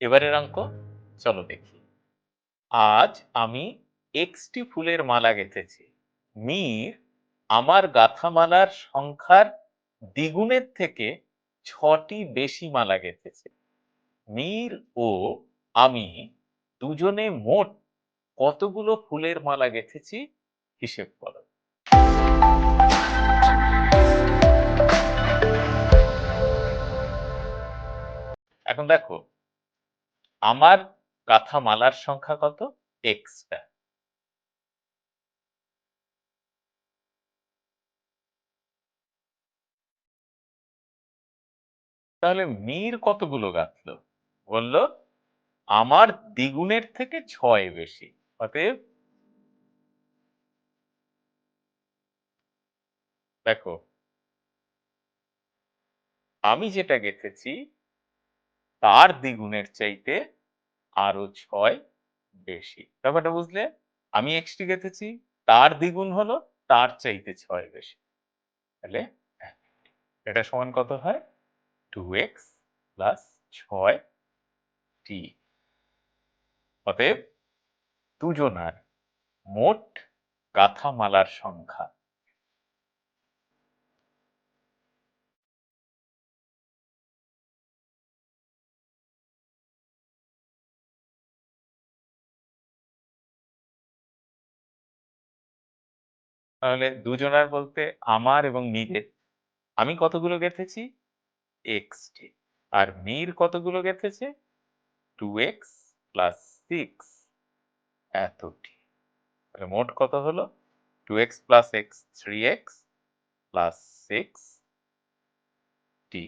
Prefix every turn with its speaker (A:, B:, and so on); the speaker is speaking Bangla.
A: এবারের অঙ্ক, চলো দেখি। আজ আমি এক্সটি ফুলের মালা গেঁথেছি। মীর আমার গাঁথামালার সংখ্যার দ্বিগুণের থেকে ছটি বেশি মালা গেঁথেছে। মীর ও আমি দুজনে মোট কতগুলো ফুলের মালা গেঁথেছি হিসেব করো। এখন দেখো আমার গাথা মালার সংখ্যা কত? এক্সটা তাহলে মীর কতগুলো গাঁথল? বলল, আমার দ্বিগুণের থেকে ছয় বেশি। অতএব দেখো, আমি যেটা গেঁথেছি তার দ্বিগুণের চাইতে আরও ছয় বেশি। ব্যাপারটা বুঝলে? আমি এক্সটি গেঁথেছি, তার দ্বিগুণ হলো, তার চাইতে ছয় বেশি। তাহলে এটা সমান কত হয়? টু এক্স প্লাস ছয় টি অতএব দুজনার মোট গাথামালার সংখ্যা তাহলে দুজনার বলতে আমার এবং নিজের আমি কতগুলো গেঁথেছি? এক্স টি আর মীর কতগুলো গেঁথেছে? টু এক্স প্লাস সিক্স এতটি। তাহলে মোট কত হলো? Two x plus x three x plus six টি।